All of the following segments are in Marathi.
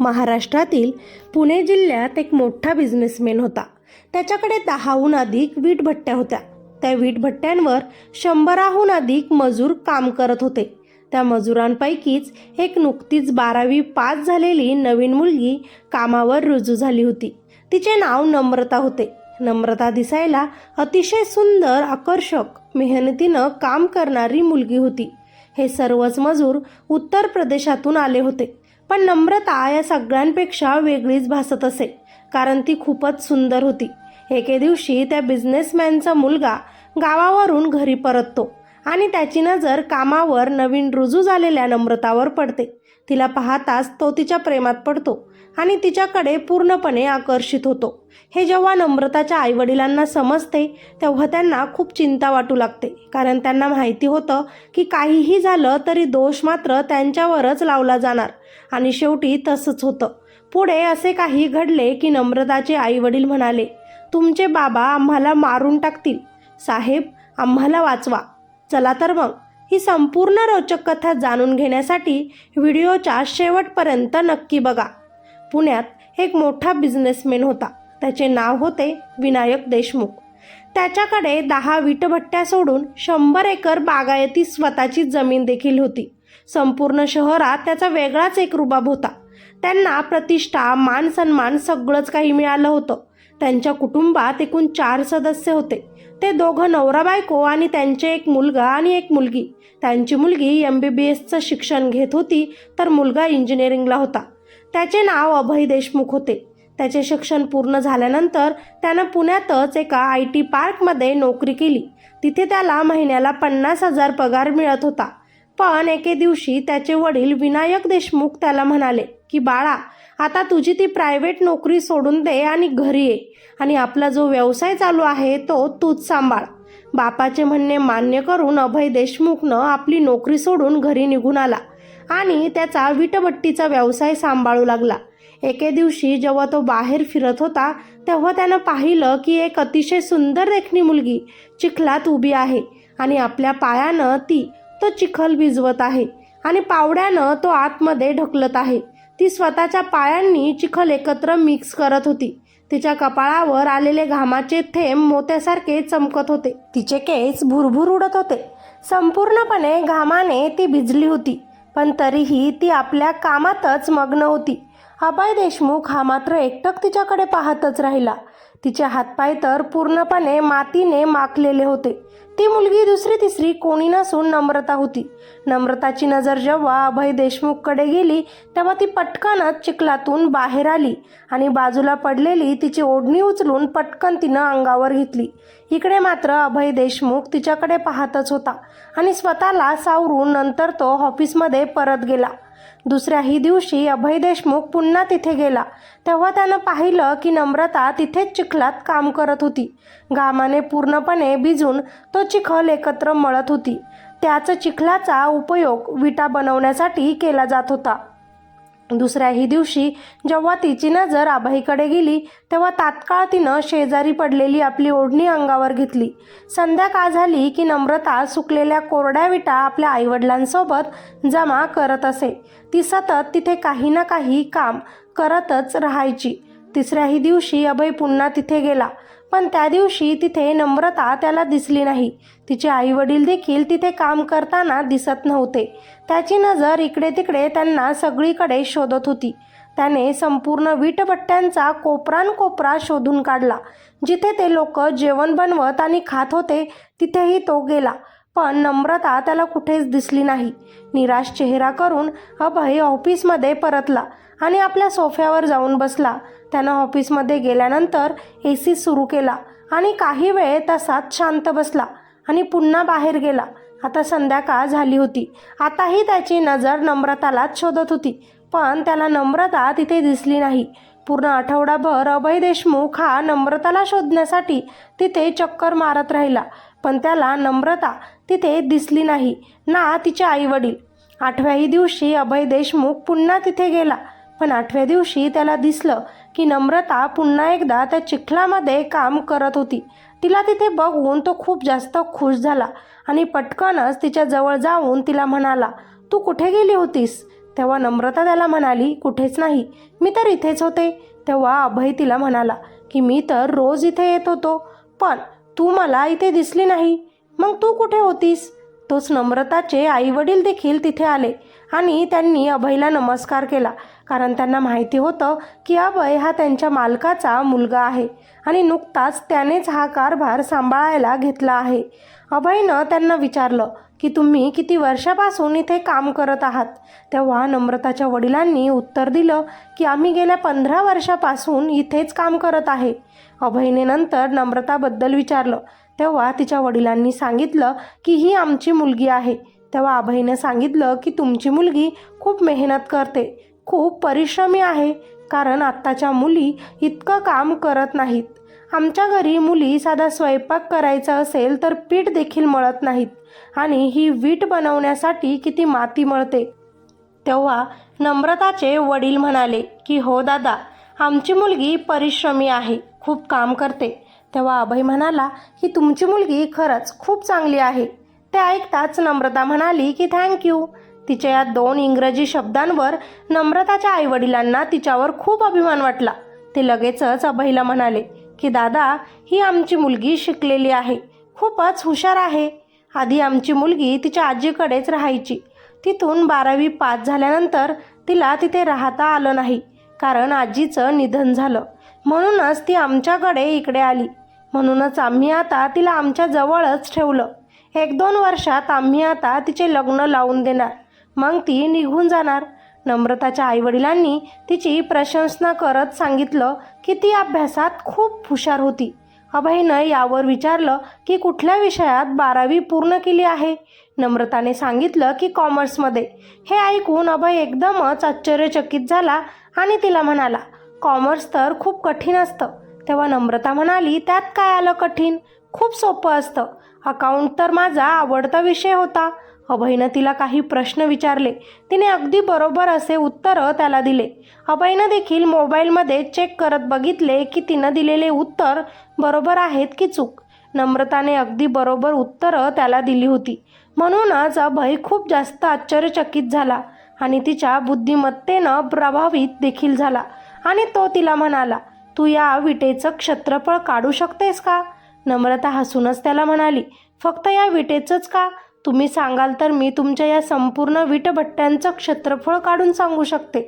महाराष्ट्रातील पुणे जिल्ह्यात एक मोठा बिझनेसमॅन होता. त्याच्याकडे दहाहून अधिक वीटभट्ट्या होत्या. त्या वीटभट्ट्यांवर शंभराहून अधिक मजूर काम करत होते. त्या मजुरांपैकीच एक नुकतीच बारावी पास झालेली नवीन मुलगी कामावर रुजू झाली होती. तिचे नाव नम्रता होते. नम्रता दिसायला अतिशय सुंदर आकर्षक मेहनतीनं काम करणारी मुलगी होती. हे सर्वच मजूर उत्तर प्रदेशातून आले होते. पण नम्रता या सगळ्यांपेक्षा वेगळीच भासत असे कारण ती खूपच सुंदर होती. एके दिवशी त्या बिझनेसमॅनचा मुलगा गावावरून घरी परततो आणि त्याची नजर कामावर नवीन रुजू झालेल्या नम्रतावर पडते. तिला पाहताच तो तिच्या प्रेमात पडतो आणि तिच्याकडे पूर्णपणे आकर्षित होतो. हे जेव्हा नम्रताच्या आईवडिलांना समजते तेव्हा त्यांना खूप चिंता वाटू लागते. कारण त्यांना माहिती होतं की काहीही झालं तरी दोष मात्र त्यांच्यावरच लावला जाणार. आणि शेवटी तसंच होतं. पुढे असे काही घडले की नम्रताचे आईवडील म्हणाले तुमचे बाबा आम्हाला मारून टाकतील. साहेब आम्हाला वाचवा. चला तर मग. ही संपूर्ण रोचक कथा जाणून घेण्यासाठी व्हिडिओच्या शेवटपर्यंत नक्की बघा. पुण्यात एक मोठा बिझनेसमॅन होता. त्याचे नाव होते विनायक देशमुख. त्याच्याकडे दहा विटभट्ट्या सोडून शंभर एकर बागायती स्वतःची जमीन देखील होती. संपूर्ण शहरात त्याचा वेगळाच एक रुबाब होता. त्यांना प्रतिष्ठा मान सन्मान सगळंच काही मिळालं होतं. त्यांच्या कुटुंबात एकूण चार सदस्य होते. ते दोघं नवरा बायको आणि त्यांचे एक मुलगा आणि एक मुलगी. त्यांची मुलगी एम बी बी एसचं शिक्षण घेत होती तर मुलगा इंजिनिअरिंगला होता. त्याचे नाव अभय देशमुख होते. त्याचे शिक्षण पूर्ण झाल्यानंतर त्यानं पुण्यातच एका आय टी पार्कमध्ये नोकरी केली. तिथे त्याला महिन्याला पन्नास हजार पगार मिळत होता. पण एके दिवशी त्याचे वडील विनायक देशमुख त्याला म्हणाले की बाळा आता तुझी ती प्रायव्हेट नोकरी सोडून दे आणि घरी ये. आणि आपला जो व्यवसाय चालू आहे तो तूच सांभाळ. बापाचे म्हणणे मान्य करून अभय देशमुखनं आपली नोकरी सोडून घरी निघून आला आणि त्याचा विटभट्टीचा व्यवसाय सांभाळू लागला. एके दिवशी जेव्हा तो बाहेर फिरत होता तेव्हा त्यानं पाहिलं की एक अतिशय सुंदर रेखणी मुलगी चिखलात उभी आहे आणि आपल्या पायानं ती तो चिखल भिजवत आहे आणि पावड्यानं तो आतमध्ये ढकलत आहे. ती स्वतःच्या पायांनी चिखल एकत्र मिक्स करत होती. तिच्या कपाळावर आलेले घामाचे थेंब मोत्यासारखे चमकत होते. तिचे केस भुरभुर उडत होते. संपूर्णपणे घामाने ती भिजली होती पण तरीही ती आपल्या कामातच मग्न होती. अभय देशमुख हा मात्र एकटक तिच्याकडे पाहतच राहिला. तिचे हातपाय तर पूर्णपणे मातीने माखलेले होते. ती मुलगी दुसरी तिसरी कोणी नसून नम्रता होती. नम्रताची नजर जेव्हा अभय देशमुखकडे गेली तेव्हा ती पटकनच चिखलातून बाहेर आली आणि बाजूला पडलेली तिची ओढणी उचलून पटकन तिनं अंगावर घेतली. इकडे मात्र अभय देशमुख तिच्याकडे पाहतच होता आणि स्वतःला सावरून नंतर तो ऑफिसमध्ये परत गेला. दुसऱ्याही दिवशी अभय देशमुख पुन्हा तिथे गेला. तेव्हा त्यानं पाहिलं की नम्रता तिथेच चिखलात काम करत होती. घामाने पूर्णपणे भिजून तो चिखल एकत्र मळत होती. त्याच चिखलाचा उपयोग विटा बनवण्यासाठी केला जात होता. दुसऱ्याही दिवशी जेव्हा तिची नजर आबाईकडे गेली तेव्हा तात्काळ तिनं शेजारी पडलेली आपली ओढणी अंगावर घेतली. संध्याकाळ झाली की नम्रता सुकलेल्या कोरड्या विटा आपल्या आईवडिलांसोबत जमा करत असे. ती सतत तिथे काही ना काही काम करतच राहायची. तिसऱ्याही दिवशी अभय पुन्हा तिथे गेला. पण त्या दिवशी तिथे नम्रता त्याला दिसली नाही. तिचे आईवडील देखील तिथे काम करताना दिसत नव्हते. त्याची नजर इकडे तिकडे त्यांना सगळीकडे शोधत होती. त्याने संपूर्ण वीटभट्ट्यांचा कोपरान कोपरा शोधून काढला. जिथे ते लोक जेवण बनवत आणि खात होते तिथेही तो गेला. पण नम्रता त्याला कुठेच दिसली नाही. निराश चेहरा करून अभय ऑफिसमध्ये परतला आणि आपल्या सोफ्यावर जाऊन बसला. त्यानं ऑफिसमध्ये गेल्यानंतर ए सी सुरू केला आणि काही वेळ तसाच शांत बसला आणि पुन्हा बाहेर गेला. आता संध्याकाळ झाली होती. आताही त्याची नजर नम्रतालाच शोधत होती पण त्याला नम्रता तिथे दिसली नाही. पूर्ण आठवडाभर अभय देशमुख हा नम्रताला शोधण्यासाठी तिथे चक्कर मारत राहिला पण त्याला नम्रता तिथे दिसली नाही ना तिचे आईवडील. आठव्याही दिवशी अभय देशमुख पुन्हा तिथे गेला. पण आठव्या दिवशी त्याला दिसलं की नम्रता पुन्हा एकदा त्या चिखलामध्ये काम करत होती. तिला तिथे बघून तो खूप जास्त खुश झाला आणि पटकनच तिच्या जवळ जाऊन तिला म्हणाला तू कुठे गेली होतीस? तेव्हा नम्रता त्याला म्हणाली कुठेच नाही. मी तर इथेच होते. तेव्हा अभय तिला म्हणाला की मी तर रोज इथे येत होतो पण तू मला इथे दिसली नाही. मग तू कुठे होतीस? तोच नम्रताचे आईवडील देखील तिथे आले. आणि त्यांनी अभयला नमस्कार केला. कारण त्यांना माहिती होतं की अभय हा त्यांच्या मालकाचा मुलगा आहे आणि नुकताच त्यानेच हा कारभार सांभाळायला घेतला आहे. अभयनं त्यांना विचारलं की तुम्ही किती वर्षापासून इथे काम करत आहात? तेव्हा नम्रताच्या वडिलांनी उत्तर दिलं की आम्ही गेल्या पंधरा वर्षापासून इथेच काम करत आहे. अभयने नंतर नम्रताबद्दल विचारलं. तेव्हा तिच्या वडिलांनी सांगितलं की ही आमची मुलगी आहे. तेव्हा अभयने सांगितलं की तुमची मुलगी खूप मेहनत करते खूप परिश्रमी आहे कारण आत्ताच्या मुली इतकं काम करत नाहीत. आमच्या घरी मुली साधा स्वयंपाक करायचा असेल तर पीठ देखील मळत नाहीत आणि ही वीट बनवण्यासाठी किती माती मळते. तेव्हा नम्रताचे वडील म्हणाले की हो दादा आमची मुलगी परिश्रमी आहे खूप काम करते. तेव्हा अभय म्हणाला की तुमची मुलगी खरंच खूप चांगली आहे ते ऐकताच नम्रता म्हणाली की थँक्यू तिच्या या दोन इंग्रजी शब्दांवर नम्रताच्या आईवडिलांना तिच्यावर खूप अभिमान वाटला. ते लगेचच अभयला म्हणाले की दादा ही आमची मुलगी शिकलेली आहे. खूपच हुशार आहे. आधी आमची मुलगी तिच्या आजीकडेच राहायची. तिथून बारावी पास झाल्यानंतर तिला तिथे राहता आलं नाही. कारण आजीचं निधन झालं. म्हणूनच ती आमच्याकडे इकडे आली. म्हणूनच आम्ही आता तिला आमच्या जवळच ठेवलं. एक दोन वर्षात आम्ही आता तिचे लग्न लावून देणार. मग ती निघून जाणार. नम्रताच्या आईवडिलांनी तिची प्रशंसना करत सांगितलं की ती अभ्यासात खूप हुशार होती. अभयनं यावर विचारलं की कुठल्या विषयात बारावी पूर्ण केली आहे? नम्रताने सांगितलं की कॉमर्समध्ये. हे ऐकून अभय एकदमच आश्चर्यचकित झाला आणि तिला म्हणाला कॉमर्स तर खूप कठीण असतं. तेव्हा नम्रता म्हणाली त्यात काय आलं कठीण? खूप सोपं असतं. अकाउंट तर माझा आवडता विषय होता. अभयनं तिला काही प्रश्न विचारले. तिने अगदी बरोबर असे उत्तरं त्याला दिले. अभयनं देखील मोबाईलमध्ये चेक करत बघितले की तिनं दिलेले उत्तर बरोबर आहेत की चूक. नम्रताने अगदी बरोबर उत्तरं त्याला दिली होती. म्हणूनच अभय खूप जास्त आश्चर्यचकित झाला आणि तिच्या बुद्धिमत्तेनं प्रभावित देखील झाला. आणि तो तिला म्हणाला तू या विटेचं क्षेत्रफळ काढू शकतेस का? नम्रता हसूनच त्याला म्हणाली फक्त या विटेचंच का? तुम्ही सांगाल तर मी तुमच्या या संपूर्ण विटभट्ट्यांचं क्षेत्रफळ काढून सांगू शकते.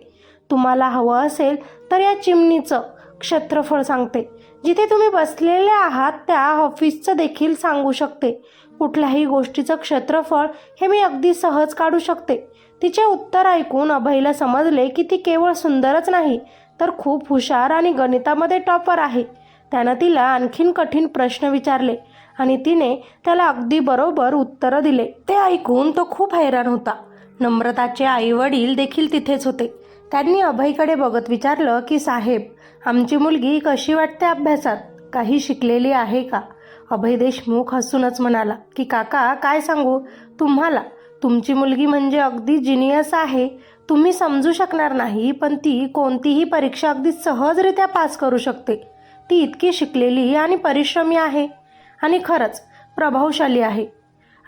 तुम्हाला हवं असेल तर या चिमणीचं क्षेत्रफळ सांगते. जिथे तुम्ही बसलेले आहात त्या ऑफिसचं देखील सांगू शकते. कुठल्याही गोष्टीचं क्षेत्रफळ हे मी अगदी सहज काढू शकते. तिचे उत्तर ऐकून अभयला समजले की ती केवळ सुंदरच नाही तर खूप हुशार आणि गणितामध्ये टॉपर आहे. त्यानं तिला आणखीन कठीण प्रश्न विचारले आणि तिने त्याला अगदी बरोबर उत्तरं दिले. ते ऐकून तो खूप हैराण होता. नम्रताचे आई वडील देखील तिथेच होते. त्यांनी अभयकडे बघत विचारलं की साहेब आमची मुलगी कशी वाटते अभ्यासात? काही शिकलेली आहे का? अभय देशमुख हसूनच म्हणाला की काका काय सांगू? तुम्हाला तुमची मुलगी म्हणजे अगदी जिनियस आहे. तुम्ही समजू शकणार नाही पण ती कोणतीही परीक्षा अगदी सहजरित्या पास करू शकते. ती इतकी शिकलेली आणि परिश्रमी आहे. आणि खरंच प्रभावशाली आहे.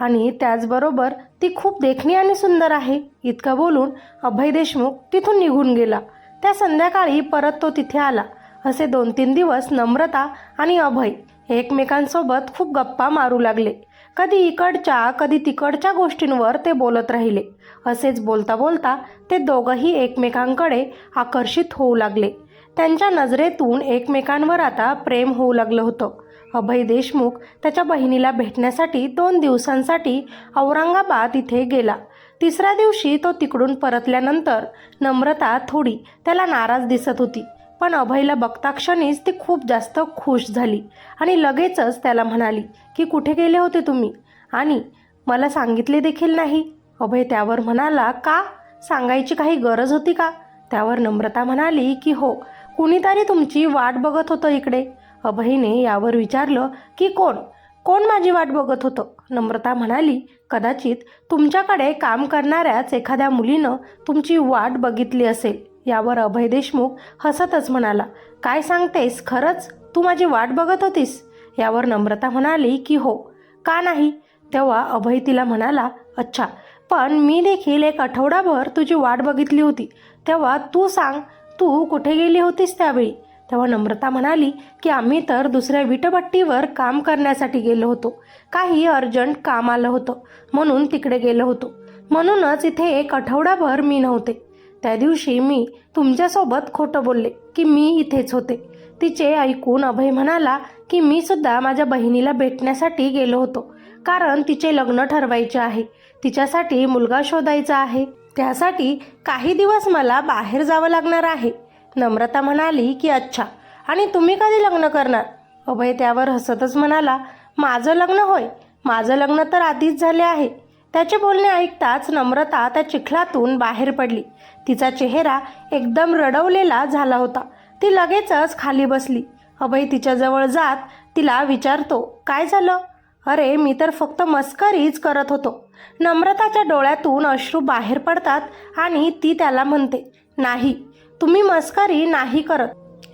आणि त्याचबरोबर ती खूप देखणी आणि सुंदर आहे. इतकं बोलून अभय देशमुख तिथून निघून गेला. त्या संध्याकाळी परत तो तिथे आला. असे दोन तीन दिवस नम्रता आणि अभय एकमेकांसोबत खूप गप्पा मारू लागले. कधी इकडच्या कधी तिकडच्या गोष्टींवर ते बोलत राहिले. असेच बोलता बोलता ते दोघंही एकमेकांकडे आकर्षित होऊ लागले. त्यांच्या नजरेतून एकमेकांवर आता प्रेम होऊ लागलं होतं. अभय देशमुख त्याच्या बहिणीला भेटण्यासाठी दोन दिवसांसाठी औरंगाबाद इथे गेला. तिसऱ्या दिवशी तो तिकडून परतल्यानंतर नम्रता थोडी त्याला नाराज दिसत होती. पण अभयला बघता क्षणीच ती खूप जास्त खुश झाली आणि लगेचच त्याला म्हणाली की कुठे गेले होते तुम्ही? आणि मला सांगितले देखील नाही? अभय त्यावर म्हणाला का? सांगायची काही गरज होती का? त्यावर नम्रता म्हणाली की हो कुणीतरी तुमची वाट बघत होतं इकडे. अभयने यावर विचारलं की कोण? कोण माझी वाट बघत होतं? नम्रता म्हणाली कदाचित तुमच्याकडे काम करणाऱ्याच एखाद्या मुलीनं तुमची वाट बघितली असेल. यावर अभय देशमुख हसतच म्हणाला काय सांगतेस? खरंच तू माझी वाट बघत होतीस? यावर नम्रता म्हणाली की हो. का नाही? तेव्हा अभय तिला म्हणाला अच्छा पण मी देखील एक आठवडाभर तुझी वाट बघितली होती. तेव्हा तू सांग तू कुठे गेली होतीस त्यावेळी? तेव्हा नम्रता म्हणाली की आम्ही तर दुसऱ्या विटभट्टीवर काम करण्यासाठी गेलो होतो. काही अर्जंट काम आलं होतं. म्हणून तिकडे गेलो होतो. म्हणूनच इथे एक आठवडाभर मी नव्हते. त्या दिवशी मी तुमच्यासोबत खोटं बोलले की मी इथेच होते. तिचे ऐकून अभय म्हणाला की मी सुद्धा माझ्या बहिणीला भेटण्यासाठी गेलो होतो. कारण तिचे लग्न ठरवायचे आहे. तिच्यासाठी मुलगा शोधायचा आहे. त्यासाठी काही दिवस मला बाहेर जावं लागणार आहे. नम्रता म्हणाली की अच्छा आणि तुम्ही कधी लग्न करणार? अभय त्यावर हसतच म्हणाला माझं लग्न होय. माझं लग्न तर आधीच झाले आहे. त्याचे बोलणे ऐकताच नम्रता त्या चिखलातून बाहेर पडली. तिचा चेहरा एकदम रडवलेला झाला होता. ती लगेचच खाली बसली. अभय तिच्याजवळ जात तिला विचारतो काय झालं? अरे मी तर फक्त मस्करीच करत होतो. नम्रताच्या डोळ्यातून अश्रू बाहेर पडतात आणि ती त्याला म्हणते नाही तुम्ही मस्करी नाही करत.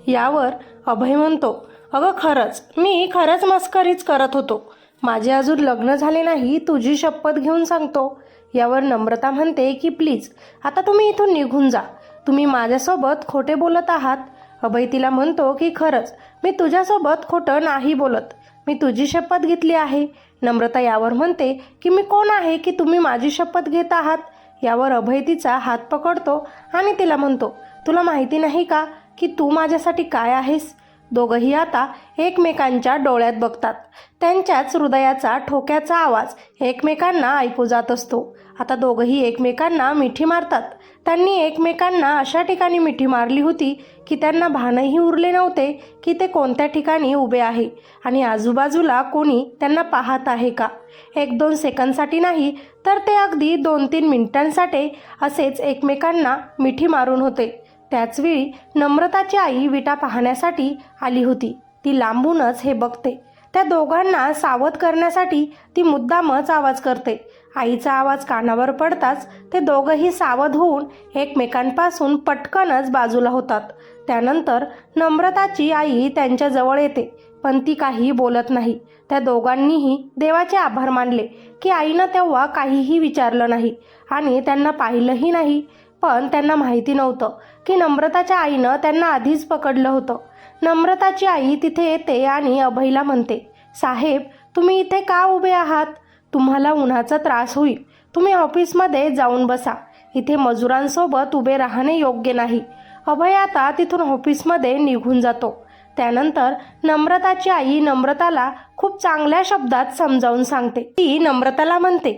यावर अभय म्हणतो अगं खरंच मी खरंच मस्करीच करत होतो. माझे अजून लग्न झाले नाही तुझी शपथ घेऊन सांगतो. यावर नम्रता म्हणते की प्लीज आता तुम्ही इथून निघून जा. तुम्ही माझ्यासोबत खोटे बोलत आहात. अभय तिला म्हणतो की खरंच मी तुझ्यासोबत खोटं नाही बोलत. मी तुझी शपथ घेतली आहे. नम्रता यावर म्हणते की मी कोण आहे की तुम्ही माझी शपथ घेत आहात? यावर अभय तिचा हात पकडतो आणि तिला म्हणतो तुला माहिती नाही का की तू माझ्यासाठी काय आहेस? दोघंही आता एकमेकांच्या डोळ्यात बघतात. त्यांच्याच हृदयाचा ठोक्याचा आवाज एकमेकांना ऐकू जात असतो. आता दोघंही एकमेकांना मिठी मारतात. त्यांनी एकमेकांना अशा ठिकाणी मिठी मारली होती की त्यांना भानही उरले नव्हते की ते कोणत्या ठिकाणी उभे आहे आणि आजूबाजूला कोणी त्यांना पाहत आहे का? एक दोन सेकंदसाठी नाही तर ते अगदी दोन तीन मिनिटांसाठी असेच एकमेकांना मिठी मारून होते. त्याचवेळी नम्रताची आई विटा पाहण्यासाठी आली होती. ती लांबूनच हे बघते. त्या दोघांना सावध करण्यासाठी ती मुद्दामच आवाज करते. आईचा आवाज कानावर पडताच ते दोघंही सावध होऊन एकमेकांपासून पटकनच बाजूला होतात. त्यानंतर नम्रताची आई त्यांच्याजवळ येते पण ती काही बोलत नाही. त्या दोघांनीही देवाचे आभार मानले की आईनं तेव्हा काहीही विचारलं नाही आणि त्यांना पाहिलंही नाही. पण त्यांना माहिती नव्हतं की नम्रताच्या आईनं त्यांना आधीच पकडलं होतं. नम्रताची आई तिथे येते आणि अभयला म्हणते साहेब तुम्ही इथे का उभे आहात? तुम्हाला उन्हाचा त्रास होईल. तुम्ही ऑफिसमध्ये जाऊन बसा. इथे मजुरांसोबत उभे राहणे योग्य नाही. अभय आता तिथून ऑफिसमध्ये निघून जातो. त्यानंतर नम्रताची आई नम्रताला खूप चांगल्या शब्दात समजावून सांगते. ती नम्रताला म्हणते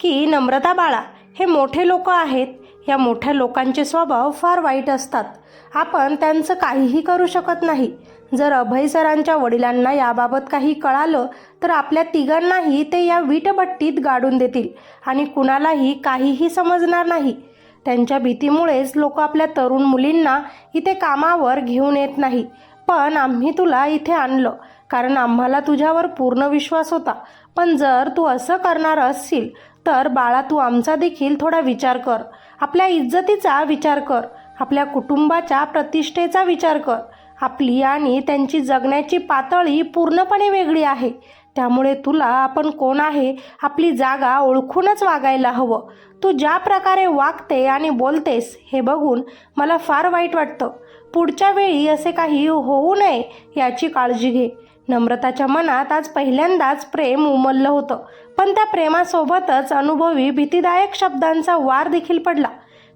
की नम्रता बाळा हे मोठे लोक आहेत. या मोठ्या लोकांचे स्वभाव फार वाईट असतात. आपण त्यांचं काहीही करू शकत नाही. जर अभय सरांच्या वडिलांना याबाबत काही कळालं तर आपल्या तिघांनाही ते या वीटभट्टीत गाडून देतील आणि कुणालाही काहीही समजणार नाही. त्यांच्या भीतीमुळेच लोक आपल्या तरुण मुलींना इथे कामावर घेऊन येत नाही. पण आम्ही तुला इथे आणलं कारण आम्हाला तुझ्यावर पूर्ण विश्वास होता. पण जर तू असं करणार असशील तर बाळा तू आमचा देखील थोडा विचार कर. आपल्या इज्जतीचा विचार कर. आपल्या कुटुंबाच्या प्रतिष्ठेचा विचार कर. आपली आणि त्यांची जगण्याची पातळी पूर्णपणे वेगळी आहे. त्यामुळे तुला आपण कोण आहे आपली जागा ओळखूनच वागायला हवं. तू ज्या प्रकारे वागते आणि बोलतेस हे बघून मला फार वाईट वाटतं. पुढच्या वेळी असे काही होऊ नये याची काळजी घे. नम्रताच्या मनात आज पहिल्यांदाच प्रेम उमललं होतं पण त्या प्रेमासोबतच अनुभवी भीतीदायक शब्दांचा वार देखील पडला.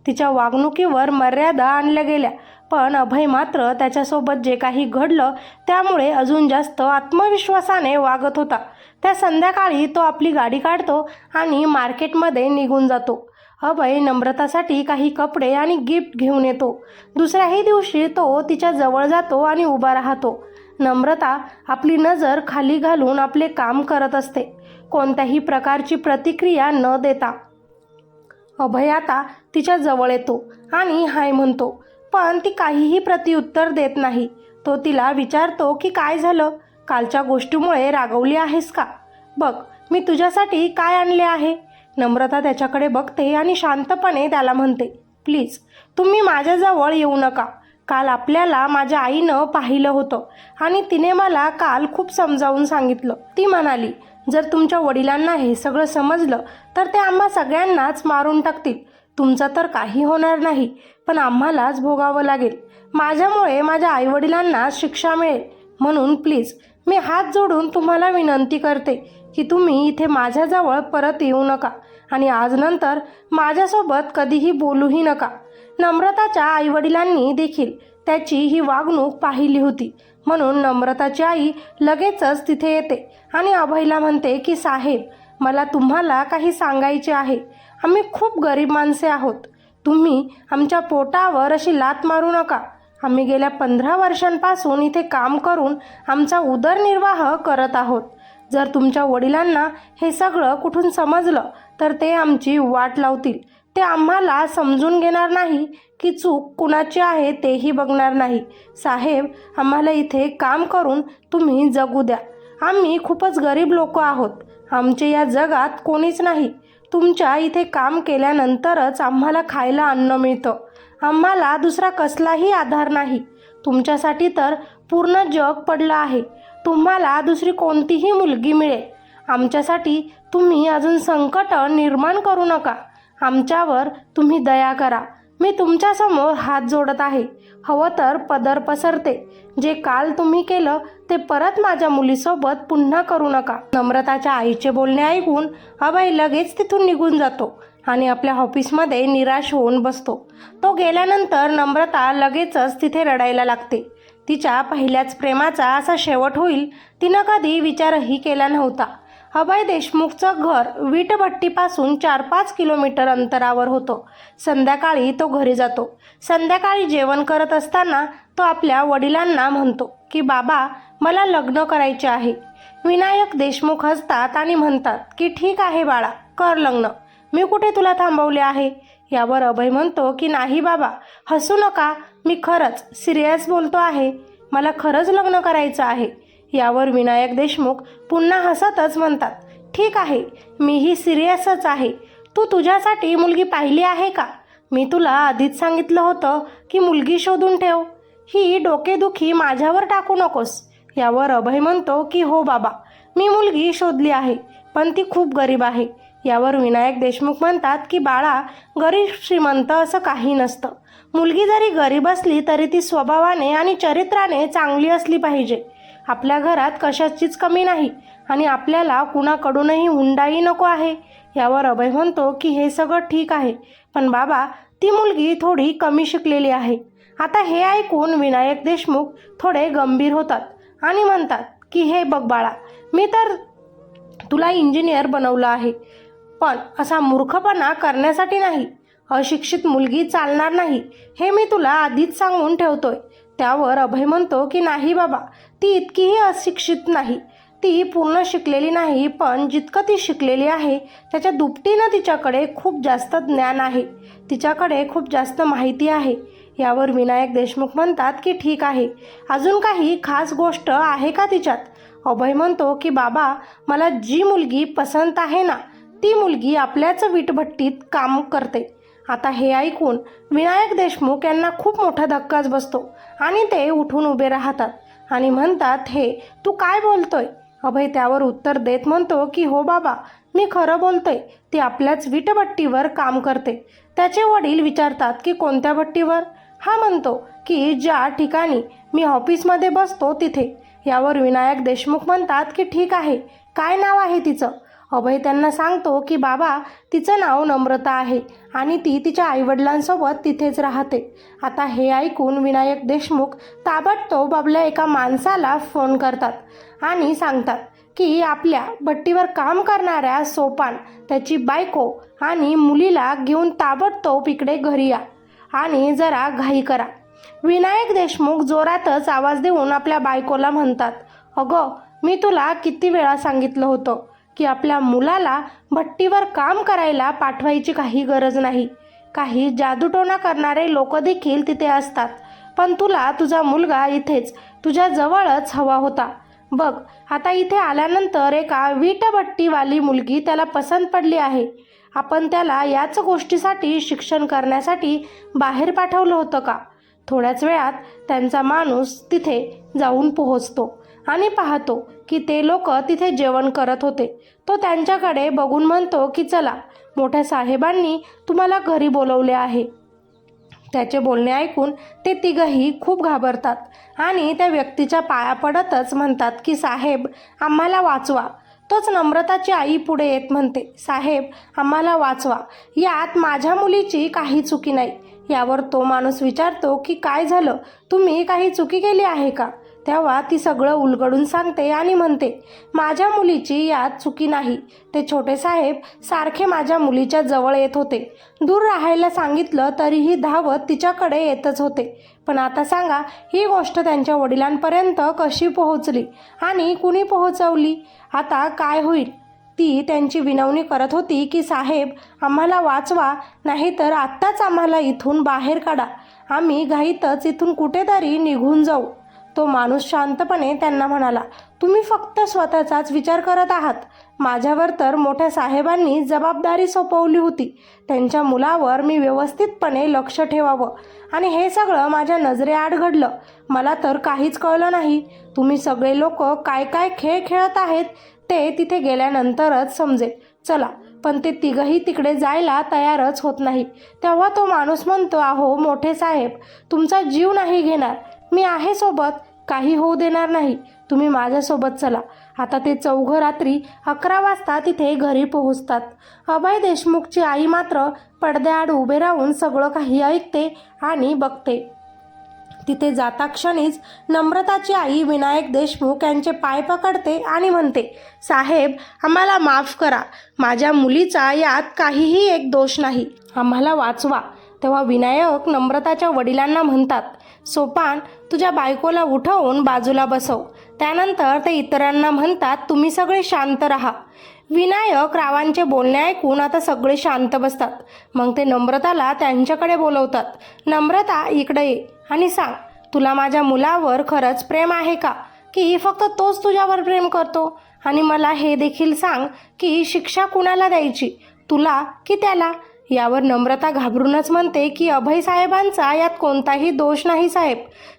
तिच्या वागणुकीवर मर्यादा आणल्या गेल्या. पण अभय मात्र त्याच्यासोबत जे काही घडलं त्यामुळे अजून जास्त आत्मविश्वासाने वागत होता. त्या संध्याकाळी तो आपली गाडी काढतो आणि मार्केटमध्ये निघून जातो. अभय नम्रतासाठी काही कपडे आणि गिफ्ट घेऊन येतो. दुसऱ्याही दिवशी तो तिच्या जवळ जातो आणि उभा राहतो. नम्रता आपली नजर खाली घालून आपले काम करत असते. कोणत्याही प्रकारची प्रतिक्रिया न देता. अभय आता तिच्या जवळ येतो आणि हाय म्हणतो. पण ती काहीही प्रतिउत्तर देत नाही. तो तिला विचारतो की काय झालं? कालच्या गोष्टीमुळे रागवली आहेस का? बघ मी तुझ्यासाठी काय आणले आहे? नम्रता त्याच्याकडे बघते आणि शांतपणे त्याला म्हणते प्लीज तुम्ही माझ्याजवळ येऊ नका. काल आपल्याला माझ्या आईनं पाहिलं होतं आणि तिने मला काल खूप समजावून सांगितलं. ती म्हणाली जर तुमच्या वडिलांना हे सगळं समजलं तर ते आम्हा सगळ्यांनाच मारून टाकतील. तुमचं तर काही होणार नाही. पण आम्हालाच भोगावं लागेल. माझ्यामुळे माझ्या आईवडिलांना शिक्षा मिळेल. म्हणून प्लीज मी हात जोडून तुम्हाला विनंती करते की तुम्ही इथे माझ्याजवळ परत येऊ नका आणि आज नंतर माझ्यासोबत कधीही बोलूही नका. नम्रताच्या आईवडिलांनी देखील त्याची ही वागणूक पाहिली होती. म्हणून नम्रताची आई लगेचच तिथे येते आणि अभयला म्हणते की साहेब मला तुम्हाला काही सांगायचे आहे. आम्ही खूप गरीब माणसे आहोत. तुम्ही आमच्या पोटावर अशी लात मारू नका. आम्ही गेल्या पंधरा वर्षांपासून इथे काम करून आमचा उदरनिर्वाह करत आहोत. जर तुमच्या वडिलांना हे सगळं कुठून समजलं तर ते आमची वाट लावतील. ते आम्हाला समजून घेणार नाही की चूक कुणाची आहे तेही बघणार नाही. साहेब आम्हाला इथे काम करून तुम्ही जगू द्या. आम्ही खूपच गरीब लोक आहोत. आमचे या जगात कोणीच नाही. तुमच्या इथे काम केल्यानंतरच आम्हाला खायला अन्न मिळतं. आम्हाला दुसरा कसलाही आधार नाही. तुमच्यासाठी तर पूर्ण जग पडलं आहे. तुम्हाला दुसरी कोणतीही मुलगी मिळेल. आमच्यासाठी तुम्ही अजून संकट निर्माण करू नका. आमच्यावर तुम्ही दया करा. मी तुमच्यासमोर हात जोडत आहे. हवं तर पदर पसरते. जे काल तुम्ही केलं ते परत माझ्या मुलीसोबत पुन्हा करू नका. नम्रताच्या आईचे बोलणे ऐकून अभय लगेच तिथून निघून जातो आणि आपल्या ऑफिसमध्ये निराश होऊन बसतो. तो गेल्यानंतर नम्रता लगेचच तिथे रडायला लागते. तिच्या पहिल्याच प्रेमाचा असा शेवट होईल तिनं कधी विचारही केला नव्हता. अभय देशमुखचं घर वीटभट्टीपासून चार पाच किलोमीटर अंतरावर होतं. संध्याकाळी तो घरी जातो. संध्याकाळी जेवण करत असताना तो आपल्या वडिलांना म्हणतो की बाबा मला लग्न करायचे आहे. विनायक देशमुख हसतात आणि म्हणतात की ठीक आहे बाळा कर लग्न. मी कुठे तुला थांबवले आहे? यावर अभय म्हणतो की नाही बाबा हसू नका. मी खरंच सिरियस बोलतो आहे. मला खरंच लग्न करायचं आहे. यावर विनायक देशमुख पुन्हा हसतच म्हणतात ठीक आहे मीही सिरियसच आहे. तू तुझ्यासाठी मुलगी पाहिली आहे का? मी तुला आधीच सांगितलं होतं की मुलगी शोधून ठेव. ही डोकेदुखी माझ्यावर टाकू नकोस. यावर अभय म्हणतो की हो बाबा मी मुलगी शोधली आहे पण ती खूप गरीब आहे. यावर विनायक देशमुख म्हणतात की बाळा गरीब श्रीमंत असं काही नसतं. मुलगी जरी गरीब असली तरी ती स्वभावाने आणि चरित्राने चांगली असली पाहिजे. आपल्या घरात कशाचीच कमी नाही आणि आपल्याला कुणाकडूनही हुंडाई नको आहे. यावर अभय म्हणतो की हे सगळं ठीक आहे पण बाबा ती मुलगी थोडी कमी शिकलेली आहे. आता हे ऐकून विनायक देशमुख थोडे गंभीर होतात आणि म्हणतात की हे बघ बाळा मी तर तुला इंजिनियर बनवलं आहे पण असा मूर्खपणा करण्यासाठी नाही अशिक्षित मुलगी चालणार नाही हे मी तुला आधीच सांगून ठेवतोय. त्यावर अभय म्हणतो की नाही बाबा ती इतकीही अशिक्षित नाही ती पूर्ण शिकलेली नाही पण जितकं ती शिकलेली आहे त्याच्या दुपटीनं तिच्याकडे खूप जास्त ज्ञान आहे तिच्याकडे खूप जास्त माहिती आहे यावर विनायक देशमुख म्हणतात की ठीक आहे. अजून काही खास गोष्ट आहे का तिच्यात? अभय म्हणतो की बाबा मला जी मुलगी पसंत आहे ना ती मुलगी आपल्याच वीटभट्टीत काम करते. आता हे ऐकून विनायक देशमुख यांना खूप मोठा धक्काच बसतो आणि ते उठून उभे राहतात आणि म्हणतात हे तू काय बोलतोय? अभय त्यावर उत्तर देत म्हणतो की हो बाबा मी खरं बोलतोय ती आपल्याच वीटभट्टीवर काम करते. त्याचे वडील विचारतात की कोणत्या भट्टीवर? हा म्हणतो की ज्या ठिकाणी मी ऑफिसमध्ये बसतो तिथे. यावर विनायक देशमुख म्हणतात की ठीक आहे. काय नाव आहे तिचं? अभय त्यांना सांगतो की बाबा तिचं नाव नम्रता आहे आणि ती तिच्या आईवडिलांसोबत तिथेच राहते. आता हे ऐकून विनायक देशमुख ताबडतोब आपल्या एका माणसाला फोन करतात आणि सांगतात की आपल्या भट्टीवर काम करणाऱ्या सोपान त्याची बायको आणि मुलीला घेऊन ताबडतोब इकडे घरी या. आणि जरा घाई करा. विनायक देशमुख जोरातच आवाज देऊन आपल्या बायकोला म्हणतात अगं मी तुला किती वेळा सांगितलं होतं की आपल्या मुलाला भट्टीवर काम करायला पाठवायची काही गरज नाही. काही जादूटोणा करणारे लोक देखील तिथे असतात. पण तुला तुझा मुलगा इथेच तुझ्या जवळच हवा होता. बघ आता इथे आल्यानंतर एका वीटभट्टीवाली मुलगी त्याला पसंत पडली आहे. आपण त्याला याच गोष्टीसाठी शिक्षण करण्यासाठी बाहेर पाठवलं होतं का? थोड्याच वेळात त्यांचा माणूस तिथे जाऊन पोहोचतो आणि पाहतो की ते लोक तिथे जेवण करत होते. तो त्यांच्याकडे बघून म्हणतो की चला मोठ्या साहेबांनी तुम्हाला घरी बोलवले आहे. त्याचे बोलणे ऐकून ते तिघही खूप घाबरतात आणि त्या व्यक्तीच्या पाया पडतच म्हणतात की साहेब आम्हाला वाचवा. तोच नम्रताची आई पुढे येत म्हणते साहेब आम्हाला वाचवा. यात माझ्या मुलीची काही चुकी नाही. यावर तो माणूस विचारतो की काय झालं? तुम्ही काही चुकी केली आहे का? तेव्हा ती सगळं उलगडून सांगते आणि म्हणते माझ्या मुलीची यात चुकी नाही. ते छोटे साहेब सारखे माझ्या मुलीच्या जवळ येत होते. दूर राहायला सांगितलं तरीही धावत तिच्याकडे येतच होते. पण आता सांगा ही गोष्ट त्यांच्या वडिलांपर्यंत कशी पोहोचली आणि कुणी पोहोचवली? आता काय होईल? ती त्यांची विनवणी करत होती की साहेब आम्हाला वाचवा नाहीतर आत्ताच आम्हाला इथून बाहेर काढा. आम्ही घाईतच इथून कुठेतरी निघून जाऊ. तो माणूस शांतपणे त्यांना म्हणाला तुम्ही फक्त स्वतःचाच विचार करत आहात. माझ्यावर तर मोठ्या साहेबांनी जबाबदारी सोपवली होती. त्यांच्या मुलावर मी व्यवस्थितपणे लक्ष ठेवावं. आणि हे सगळं माझ्या नजरेआड घडलं. मला तर काहीच कळलं नाही. तुम्ही सगळे लोक काय काय खेळ खेळत आहेत ते तिथे गेल्यानंतरच समजेल. चला पण ते तिघही तिकडे जायला तयारच होत नाही. तेव्हा तो माणूस म्हणतो अहो मोठे साहेब तुमचा जीव नाही घेणार. मी आहे सोबत. काही होऊ देणार नाही. तुम्ही माझ्यासोबत चला. आता ते चौघं रात्री अकरा वाजता तिथे घरी पोहोचतात. अभय देशमुखची आई मात्र पडद्याआड उभे राहून सगळं काही ऐकते आणि बघते. तिथे जाता क्षणीच नम्रताची आई विनायक देशमुख यांचे पाय पकडते आणि म्हणते साहेब आम्हाला माफ करा. माझ्या मुलीचा यात काहीही एक दोष नाही. आम्हाला वाचवा. तेव्हा विनायक नम्रताच्या वडिलांना म्हणतात सोपान तुझ्या बायकोला उठवून बाजूला बसव. त्यानंतर ते इतरांना म्हणतात तुम्ही सगळे शांत राहा. विनायक रावांचे बोलणे ऐकून आता सगळे शांत बसतात. मग ते नम्रताला त्यांच्याकडे बोलवतात. नम्रता इकडे ये आणि सांग तुला माझ्या मुलावर खरंच प्रेम आहे का? की फक्त तोच तुझ्यावर प्रेम करतो? आणि मला हे देखील सांग की शिक्षा कुणाला द्यायची? तुला की त्याला? यावर नम्रता घाबरूनच म्हणते की अभय साहेबांचा यात कोणताही दोष नाही साहेब.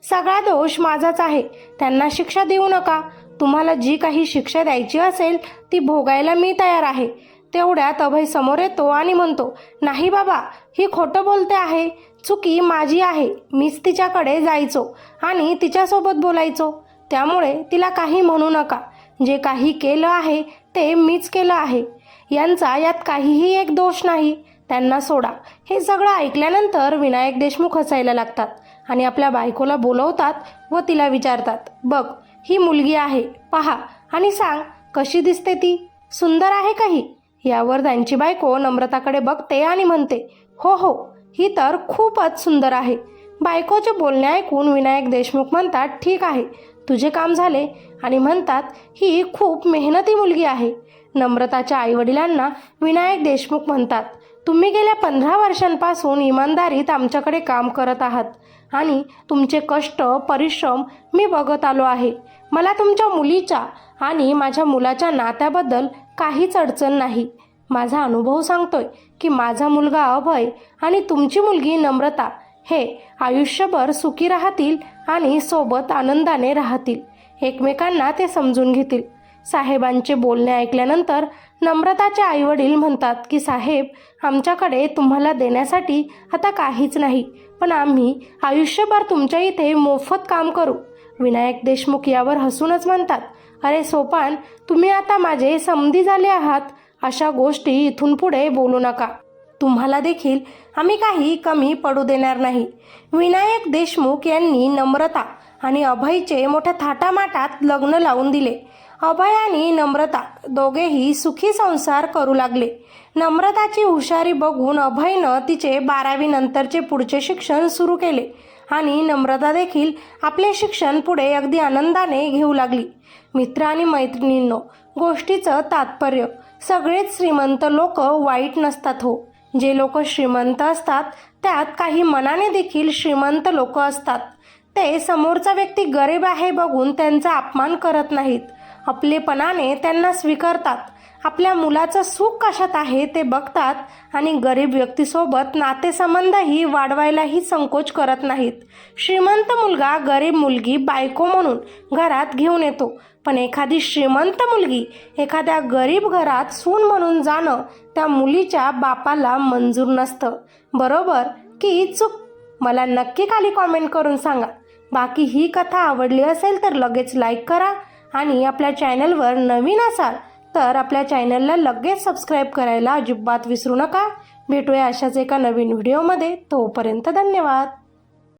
सगळा दोष माझाच आहे. त्यांना शिक्षा देऊ नका. तुम्हाला जी काही शिक्षा द्यायची असेल ती भोगायला मी तयार आहे. तेवढ्यात अभय समोर येतो आणि म्हणतो नाही बाबा ही खोटं बोलते आहे. चुकी माझी आहे. मीच तिच्याकडे जायचो आणि तिच्यासोबत बोलायचो. त्यामुळे तिला काही म्हणू नका. जे काही केलं आहे ते मीच केलं आहे. यांचा यात काहीही एक दोष नाही. त्यांना सोडा. हे सगळं ऐकल्यानंतर विनायक देशमुख हसायला लागतात आणि आपल्या बायकोला बोलवतात व तिला विचारतात बघ ही मुलगी आहे पहा आणि सांग कशी दिसते ती? सुंदर आहे काही यावर त्यांची बायको नम्रताकडे बघते आणि म्हणते हो हो ही तर खूपच सुंदर आहे. बायकोचे बोलणे ऐकून विनायक देशमुख म्हणतात ठीक आहे तुझे काम झाले. आणि म्हणतात ही खूप मेहनती मुलगी आहे. नम्रताच्या आईवडिलांना विनायक देशमुख म्हणतात तुम्ही गेल्या पंधरा वर्षांपासून इमानदारीत आमच्याकडे काम करत आहात आणि तुमचे कष्ट परिश्रम मी बघत आलो आहे. मला तुमच्या मुलीच्या आणि माझ्या मुलाच्या नात्याबद्दल काहीच अडचण नाही. माझा अनुभव सांगतोय की माझा मुलगा अभय आणि तुमची मुलगी नम्रता हे आयुष्यभर सुखी राहतील आणि सोबत आनंदाने राहतील. एकमेकांना ते समजून घेतील. साहेबांचे बोलणे ऐकल्यानंतर नम्रताचे आईवडील म्हणतात की साहेब आमच्याकडे तुम्हाला देण्यासाठी आता काहीच नाही पण आम्ही आयुष्यभर तुमच्या इथे मोफत काम करू. विनायक देशमुख यावर हसूनच म्हणतात अरे सोपान तुम्ही आता माझे समधी झाले आहात अशा गोष्टी इथून पुढे बोलू नका. तुम्हाला देखील आम्ही काही कमी पडू देणार नाही. विनायक देशमुख यांनी नम्रता आणि अभयचे मोठ्या थाटामाटात लग्न लावून दिले. अभय आणि नम्रता दोघेही सुखी संसार करू लागले. नम्रताची हुशारी बघून अभयनं तिचे बारावी नंतरचे पुढचे शिक्षण सुरू केले आणि नम्रता देखील आपले शिक्षण पुढे अगदी आनंदाने घेऊ लागली. मित्र आणि मैत्रिणींनो गोष्टीचं तात्पर्य सगळेच श्रीमंत लोक वाईट नसतात हो. जे लोक श्रीमंत असतात त्यात काही मनाने देखील श्रीमंत लोक असतात. ते समोरचा व्यक्ती गरीब आहे बघून त्यांचा अपमान करत नाहीत. आपलेपणाने त्यांना स्वीकारतात. आपल्या मुलाचं सुख कशात आहे ते बघतात आणि गरीब व्यक्तीसोबत नातेसंबंधही वाढवायलाही संकोच करत नाहीत. श्रीमंत मुलगा गरीब मुलगी बायको म्हणून घरात घेऊन येतो. पण एखादी श्रीमंत मुलगी एखाद्या गरीब घरात सून म्हणून जाणं त्या मुलीच्या बापाला मंजूर नसतं. बरोबर की चूक? मला नक्की खाली कॉमेंट करून सांगा. बाकी ही कथा आवडली असेल तर लगेच लाईक करा. आणि आपल्या चॅनलवर नवीन असाल तर आपल्या चॅनलला लगेच सबस्क्राईब करायला अजिबात विसरू नका. भेटूया अशाच एका नवीन व्हिडिओमध्ये. तोपर्यंत धन्यवाद.